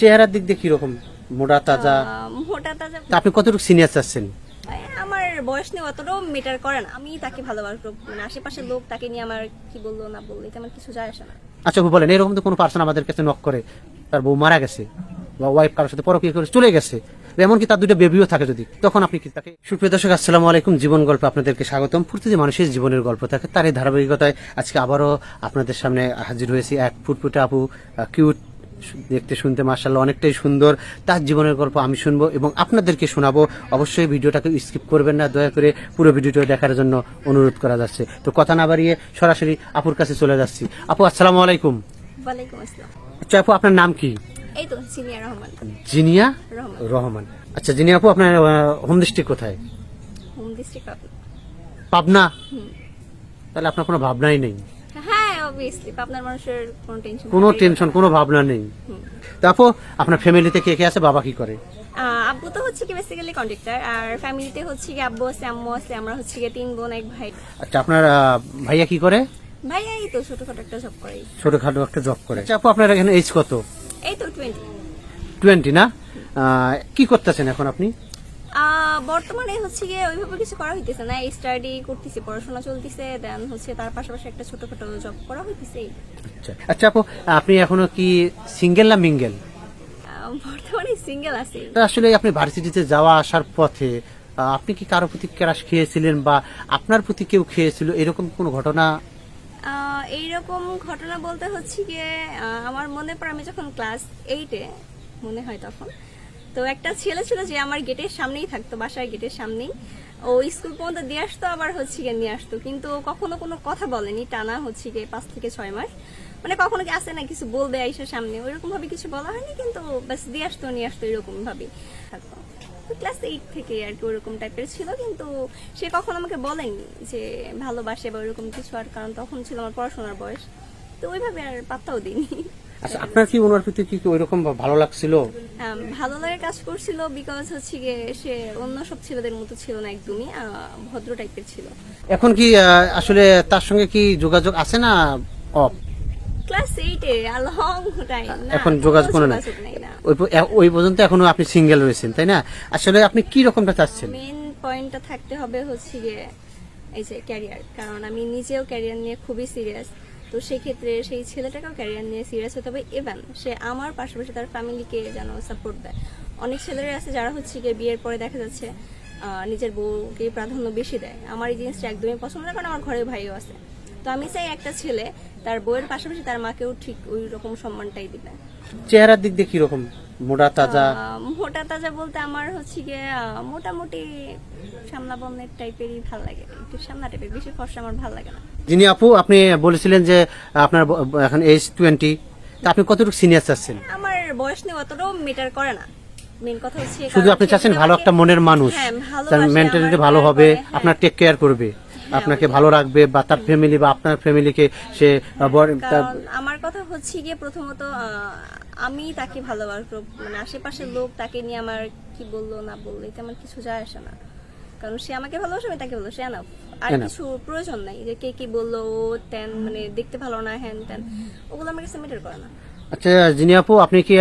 চেহারার দিক দিয়ে কীরকম? মোটা তাজা? মোটা তাজা আপনি কতটুকু সিনিয়র চাচ্ছেন? আমার বয়স নিয়ে অতটাও মেটার করে না। আমি তাকে ভালোবাসবো মানে আশেপাশের লোক তাকে নিয়ে আমার কি বলল না বলল এটা আমার কিছু যায় আসে না। আচ্ছা বলেন এরকম তো কোনো পার্সন আমাদের কাছে নক করে তার বউ মারা গেছে বা ওয়াইফ কারোর সাথে পরকীয় করে চলে গেছে এমনকি তার দুটো বেবিও থাকে যদি তখন আপনি কি তাকে সুপ্রিয় দর্শক আসসালামু আলাইকুম জীবন গল্প আপনাদেরকে স্বাগতম। প্রতিটি মানুষের জীবনের গল্প থাকে তার এই ধারাবাহিকতায় আজকে আবারও আপনাদের সামনে হাজির হয়েছি এক ফুটফুটে আপু কিউট দেখতে শুনতে মার্শাল্লাহ অনেকটাই সুন্দর। তার জীবনের গল্প আমি শুনব এবং আপনাদেরকে শোনাবো। অবশ্যই ভিডিওটাকে স্কিপ করবেন না দয়া করে পুরো ভিডিওটা দেখার জন্য অনুরোধ করা যাচ্ছে। তো কথা না বাড়িয়ে সরাসরি আপুর কাছে চলে যাচ্ছি। আপু আসসালামু আলাইকুম। আচ্ছা আপু আপনার নাম কি? জিনিয়া রহমান। আচ্ছা জিনিয়া আপু আপনার হোম ডিস্ট্রিক্ট কোথায়? Home district Pabna. তাহলে আপনার কোনো ভাবনাই নেই। অবভিয়াসলি আপনার মানুষের কোনো টেনশন কোনো টেনশন কোনো ভাবনা নেই। তো আপু আপনার ফ্যামিলিতে কে কে আছে বাবা কি করে? আব্বু তো হচ্ছে কি বেসিক্যালি কন্ট্রাক্টর আর ফ্যামিলিতে হচ্ছে কি আব্বু আছে আম্মু আছে আমরা হচ্ছে কি তিন বোন এক ভাই। আচ্ছা আপনার ভাইয়া কি করে? ভাই এই তো ছোটখাটো একটা জব করে। ছোটখাটো একটা জব করে। আচ্ছা আপু আপনার এখানে এজ কত? এই তো টোয়েন্টি টোয়েন্টি না? কি করতেছেন এখন আপনি? বর্তমানে হচ্ছে গিয়ে ওইভাবে কিছু করা হইতেছে না। স্টাডি করতেছি পড়াশোনা চলতেছে দেন হচ্ছে তার পাশাপাশি একটা ছোটখাটো জব করা হইতেছে। আচ্ছা। আচ্ছা আপু আপনি এখনও কি সিঙ্গেল না মিঙ্গেল বর্তমানে সিঙ্গেল আছি। আসলে আপনি ভার্সিটিতে যাওয়া আসার পথে আপনি কি কারও প্রতি ক্রাশ খেয়েছিলেন বা আপনার প্রতি কেউ খেয়েছিল? এরকম কোনো ঘটনা? এইরকম ঘটনা বলতে হচ্ছে গিয়ে আমার মনে পড়ে আমি যখন ক্লাস এইটে মনে হয় তখন তো একটা ছেলে ছিল যে আমার গেটের সামনেই থাকতো, বাসার গেটের সামনেই। ও স্কুল পর্যন্ত দিয়ে আসতো, আবার হচ্ছে গিয়ে নিয়ে আসতো। কিন্তু কখনো কোনো কথা বলেনি, টানা হচ্ছে গিয়ে পাঁচ থেকে ছয় মাস। মানে কখনো কি আসে না, কিছু বলবে আইসার সামনে। ওইরকম ভাবে কিছু বলা হয়নি, কিন্তু ব্যাস দিয়ে আসতো, নিয়ে আসতো এরকম ভাবে থাকতো ক্লাস এইট থেকে আর কি ওরকম টাইপের ছিল, কিন্তু সে কখনো আমাকে বলেনি যে ভালোবাসে বা ওরকম কিছু। আর কারণ তখন ছিল আমার পড়াশোনার বয়স, তো ওইভাবে আর পাত্তাও দিইনি আচ্ছা আপনার কি ওনার প্রতি কি ওইরকম ভালো লাগছিল? ভালো লাগে কাজ করছিল বিকজ হচ্ছে গিয়ে সে অন্য সব ছেলেদের মতো ছিল না একদমই ভদ্র টাইপের ছিল। এখন কি আসলে তার সঙ্গে কি যোগাযোগ আছে না অফ ক্লাস এইটে লং টাইম এখন যোগাযোগ কোনো না। ওই ওই পর্যন্ত এখনও আপনি সিঙ্গেল রয়েছেন তাই না? আসলে আপনি কি রকমটা চাচ্ছেন? মেন পয়েন্টটা থাকতে হবে হচ্ছে গিয়ে এই যে ক্যারিয়ার কারণ আমি নিজেও ক্যারিয়ার নিয়ে খুবই সিরিয়াস তো সেক্ষেত্রে সেই ছেলেটাকেও ক্যারিয়ার নিয়ে সিরিয়াস হতে হবে। এবং সে আমার পাশাপাশি তার ফ্যামিলিকে যেন সাপোর্ট দেয়। অনেক ছেলেরা আছে যারা হচ্ছে গিয়ে বিয়ের পরে দেখা যাচ্ছে নিজের বউকে প্রাধান্য বেশি দেয়। আমার এই জিনিসটা একদমই পছন্দ না, কারণ আমার ঘরে ভাইও আছে। তো আমি চাই একটা ছেলে তার বউয়ের পাশাপাশি তার মাকেও ঠিক ওই রকম সম্মানটাই দিবে। চেহারার দিক দিয়ে কীরকম? মোটা তাজা? মোটা তাজা বলতে আমার হচ্ছে গিয়ে মোটামুটি সামনা বন্যের টাইপেরই ভালো লাগে। একটু সামনা টাইপের বেশি ফর্সা আমার ভালো লাগে না। যিনি আপু আপনি বলেছিলেন যে আপনার এখন এজ টোয়েন্টি তা আপনি কতটুকু সিনিয়র চাচ্ছেন? আমার বয়স নিয়ে অতটাও মেটার করে না। মেন কথা হচ্ছে শুধু আপনি চাচ্ছেন ভালো একটা মনের মানুষ। হ্যাঁ, তার মেন্টালিটি ভালো হবে হ্যাঁ। আপনার টেক কেয়ার করবে। আপনাকে ভালো রাখবে বা তার ফ্যামিলি বা আপনার ফ্যামিলিকে সে আমার কথা হচ্ছে গিয়ে প্রথমত আমি তাকে ভালোবাসবো মানে আশেপাশের লোক তাকে নিয়ে আমার কি বলল না বলল এটা আমার কিছু যায় আসে না। কারণ সে আমাকে ভালোবাসে আমি তাকে ভালোবাসি এনাফ আর কিছু প্রয়োজন নাই যে কে কি বলল ও তেন মানে দেখতে ভালো না হ্যান তেন ওগুলো আমার কাছে মেটার করে না। আচ্ছা যিনি আপু আপনি কি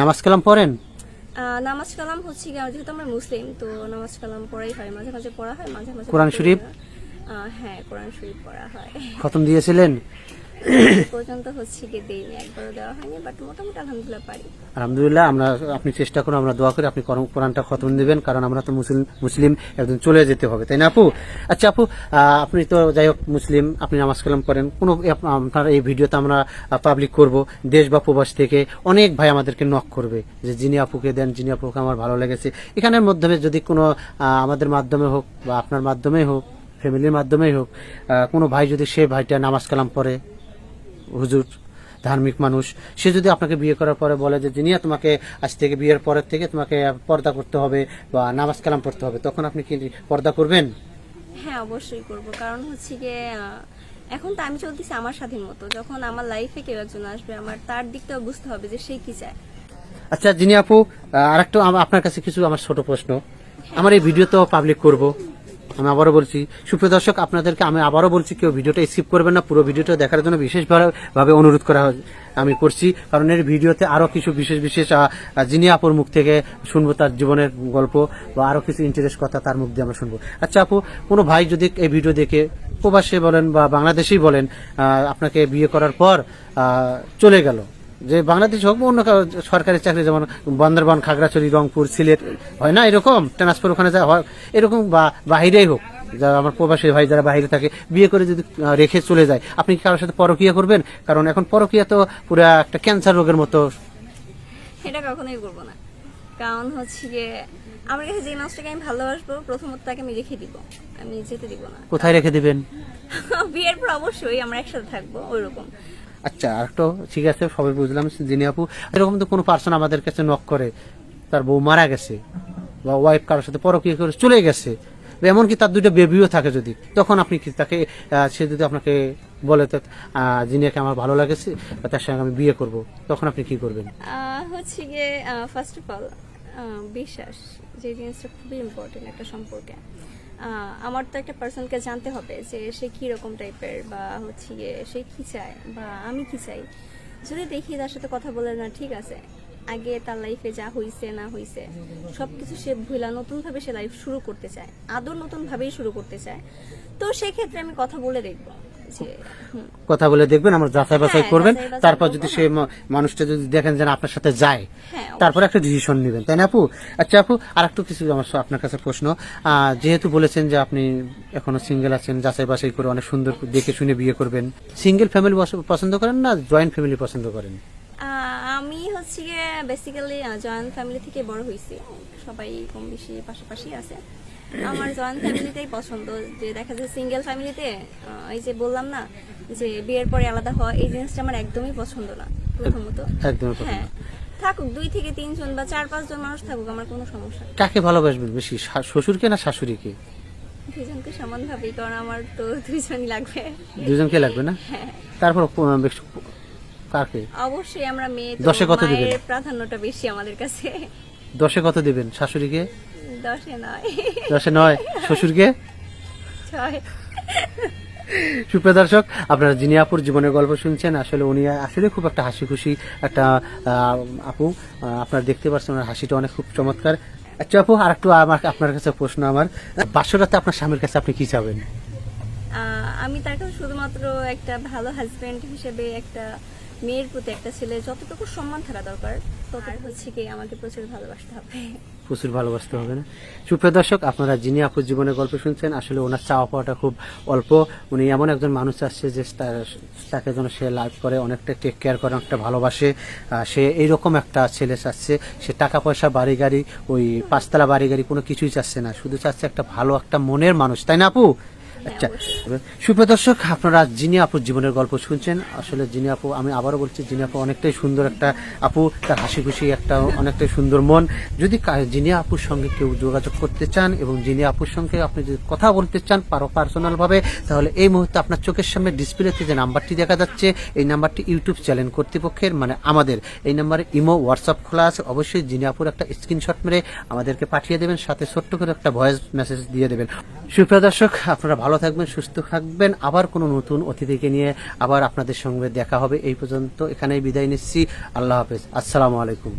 নামাজ কালাম পড়েন? নামাজ কালাম হচ্ছে গিয়ে যেহেতু আমরা মুসলিম তো নামাজ কালাম পড়াই হয় মাঝে মাঝে পড়া হয় মাঝে মাঝে কোরআন শরীফ? হ্যাঁ কোরআন শরীফ পড়া হয়। খতম দিয়েছিলেন? পর্যন্ত হচ্ছে গিয়ে দেইনি, একবারও দেওয়া হয়নি বাট মোটামুটি আলহামদুলিল্লাহ পারি। আলহামদুলিল্লাহ, আমরা আপনি চেষ্টা করুন, আমরা দোয়া করি আপনি কোরআনটা খতম দিবেন, কারণ আমরা তো মুসলিম মুসলিম একদিন চলে যেতে হবে, তাই না আপু? আচ্ছা আপু আপনি তো যাই হোক মুসলিম, আপনি নামাজ কালাম করেন, কোনো আপনার এই ভিডিওতে আমরা পাবলিক করব, দেশ বা প্রবাস থেকে অনেক ভাই আমাদেরকে নক করবে, যে যিনি আপুকে দেন, যিনি আপুকে আমার ভালো লেগেছে। এখানের মাধ্যমে যদি কোনো আমাদের মাধ্যমে হোক বা আপনার মাধ্যমে হোক ফ্যামিলির মাধ্যমেই হোক কোনো ভাই যদি সে ভাইটা নামাজ কালাম পড়ে হুজুর ধার্মিক মানুষ সে যদি আপনাকে বিয়ে করার পরে বলে যে জিনিয়া তোমাকে আজ থেকে বিয়ের পরের থেকে তোমাকে পর্দা করতে হবে বা নামাজ কালাম পড়তে হবে তখন আপনি কি পর্দা করবেন? হ্যাঁ অবশ্যই করব। কারণ হচ্ছে আহ, এখন তো আমি চলতেছি আমার স্বাধীন মতো। যখন আমার লাইফে কেউ একজন আসবে আমার তার দিকটাও বুঝতে হবে যে সে কি চায়। আচ্ছা জিনি আপু আর একটু আপনার কাছে কিছু আমার ছোট প্রশ্ন। আমার এই ভিডিও তো পাবলিক করব। আমি আবারও বলছি, সুপ্রিয় দর্শক, আপনাদেরকে আমি আবারও বলছি, কেউ ভিডিওটা স্কিপ করবেন না, পুরো ভিডিওটা দেখার জন্য বিশেষভাবে অনুরোধ করা আমি করছি। কারণ এর ভিডিওতে আরও কিছু বিশেষ বিশেষ যিনি আপুর মুখ থেকে শুনব তার জীবনের গল্প বা আরও কিছু ইন্টারেস্ট কথা তার মুখ দিয়ে আমরা শুনব। আচ্ছা আপু, কোনো ভাই যদি এই ভিডিও দেখে প্রবাসে বলেন বা বাংলাদেশেই বলেন আপনাকে বিয়ে করার পর চলে গেল যে বাংলাদেশ হোক বা অন্য সরকারি চাকরি যেমন বান্দরবান খাগড়াছড়ি রংপুর সিলেট হয় না? এরকম ট্রান্সফার ওখানে যা হয় এরকম বা বাহিরেই হোক যারা আমার প্রবাসী ভাই যারা বাইরে থাকে বিয়ে করে যদি রেখে চলে যায় আপনি কি কারোর সাথে পরকিয়া করবেন? কারণ এখন পরকিয়া তো পুরো একটা ক্যান্সার রোগের মতো। এটা কখনোই করব না। কারণ হচ্ছে গিয়ে আমার কাছে যে মাছটাকে আমি ভালোবাসবো প্রথমত তাকে আমি রেখে দিব। আমি যেতে দিব না। কোথায় রেখে দিবেন? বিয়ের পর অবশ্যই আমরা একসাথে থাকব ওইরকম। আচ্ছা আর একটা ঠিক আছে, সবাই বুঝলাম যিনি আপু। এরকম তো কোনো পার্সন আমাদের কাছে নক করে, তার বউ মারা গেছে, বা ওয়াইফ কারোর সাথে পরকিয়া করে চলে গেছে এমনকি তার দুইটা বেবিও থাকে যদি, তখন আপনি কি তাকে সে যদি আপনাকে বলে তো জিনিয়াকে আমার ভালো লাগেছে তার সঙ্গে আমি বিয়ে করব, তখন আপনি কি করবেন? হচ্ছে গিয়ে ফার্স্ট অফ অল বিশ্বাস, যে জিনিসটা খুবই ইম্পর্টেন্ট একটা সম্পর্কে। আমার তো একটা পার্সনকে জানতে হবে যে সে কি রকম টাইপের বা হচ্ছে সে কি চায় বা আমি কি চাই। যদি দেখি তার সাথে কথা বলে না, ঠিক আছে, আগে তার লাইফে যা হইছে, না হইছে, সবকিছু সে ভুলা, নতুনভাবে সে লাইফ শুরু করতে চায়, আদৌ নতুনভাবেই শুরু করতে চায়, তো সেক্ষেত্রে আমি কথা বলে দেখব। কথা বলে দেখবেন আমরা যাচাই বাছাই হ্যাঁ, করবেন। তারপর যদি সে মানুষটা যদি দেখেন যেন আপনার সাথে যায় হ্যাঁ তারপর একটা ডিসিশন নেবেন। তাই না আপু? আচ্ছা আপু আর একটু কিছু আমার আপনার কাছে প্রশ্ন। যেহেতু বলেছেন যে আপনি এখনও সিঙ্গেল আছেন যাচাই বাছাই করে অনেক সুন্দর দেখে শুনে বিয়ে করবেন। সিঙ্গেল ফ্যামিলি পছন্দ করেন না জয়েন্ট ফ্যামিলি পছন্দ করেন? আমি হচ্ছে বেসিক্যালি জয়েন্ট ফ্যামিলি থেকে বড় হয়েছি। সবাই কম বেশি পাশাপাশি আছে। আমার জয়েন্ট ফ্যামিলিতেই পছন্দ। যে দেখা যায় সিঙ্গেল ফ্যামিলিতে এই যে বললাম না যে বিয়ের পরে আলাদা হওয়া এই জিনিসটা আমার একদমই পছন্দ না প্রথমত। হ্যাঁ থাকুক দুই থেকে তিনজন বা চার পাঁচজন মানুষ থাকুক আমার কোনো সমস্যা কাকে ভালোবাসবেন বেশি শ্বশুরকে না শাশুড়িকে? দুইজনকে সমান ভাবেই কারণ আমার তো দুইজনই লাগবে। দুজনকে লাগবে না? হ্যাঁ। তারপর কাকে? অবশ্যই আমরা মেয়ে দশে কত দিবেন? প্রাধান্যটা বেশি আমাদের কাছে। দশে কত দিবেন? শাশুড়িকে? দশে নয়। দশে নয়। শ্বশুরকে? ছয়। সুপ্রিয় দর্শক আপনারা জিনিয়াপুর জীবনের গল্প শুনছেন আসলে উনি আসলে খুব একটা হাসি খুশি একটা আপু আপনারা দেখতে পাচ্ছেন ওনার হাসিটা অনেক খুব চমৎকার। আচ্ছা আপু আর একটু আমার আপনার কাছে প্রশ্ন আমার। বাসরাতে আপনার স্বামীর কাছে আপনি কি চাবেন? আমি তার কাছে শুধুমাত্র একটা ভালো হাজবেন্ড হিসেবে একটা মেয়ের প্রতি একটা ছেলে যতটুকু সম্মান থাকা দরকার তত হচ্ছে কি আমাকে প্রচুর ভালোবাসতে হবে। প্রচুর ভালোবাসতে হবে না। সুপ্রিয় দর্শক, আপনারা যিনি আপুর জীবনের গল্প শুনছেন, আসলে ওনার চাওয়া পাওয়াটা খুব অল্প। উনি এমন একজন মানুষ আসছে যে তাকে যেন সে লাভ করে, অনেকটা টেক কেয়ার করে, অনেকটা ভালোবাসে। সে এইরকম একটা ছেলে চাচ্ছে। সে টাকা পয়সা বাড়ি গাড়ি ওই পাঁচতলা বাড়ি গাড়ি কোনো কিছুই চাচ্ছে না। শুধু চাচ্ছে একটা ভালো, একটা মনের মানুষ। তাই না আপু? আচ্ছা সুপ্রিয় দর্শক, আপনারা জিনি আপুর জীবনের গল্প শুনছেন, আসলে জিনি আপু, আমি আবারও বলছি জিনি আপু অনেকটাই সুন্দর একটা আপু, তার হাসি খুশি একটা অনেকটাই সুন্দর মন। যদি জিনি আপুর সঙ্গে কেউ যোগাযোগ করতে চান এবং জিনি আপুর সঙ্গে আপনি যদি কথা বলতে চান পারো পার্সোনাল ভাবে তাহলে এই মুহূর্তে আপনার চোখের সামনে ডিসপ্লেতে যে নাম্বারটি দেখা যাচ্ছে, এই নাম্বারটি ইউটিউব চ্যানেল কর্তৃপক্ষের মানে আমাদের। এই নাম্বারে ইমো, হোয়াটসঅ্যাপ খোলা আছে, অবশ্যই জিনি আপুর একটা স্ক্রিনশট মেরে আমাদেরকে পাঠিয়ে দেবেন, সাথে ছোট্ট করে একটা ভয়েস মেসেজ দিয়ে দেবেন। সুপ্রিয় দর্শক, আপনারা ভালো থাকবেন, সুস্থ থাকবেন। আবার কোনো নতুন অতিথিকে নিয়ে আবার আপনাদের সঙ্গে দেখা হবে। এই পর্যন্ত এখানেই বিদায় নিচ্ছি। আল্লাহ হাফেজ। আসসালামু আলাইকুম।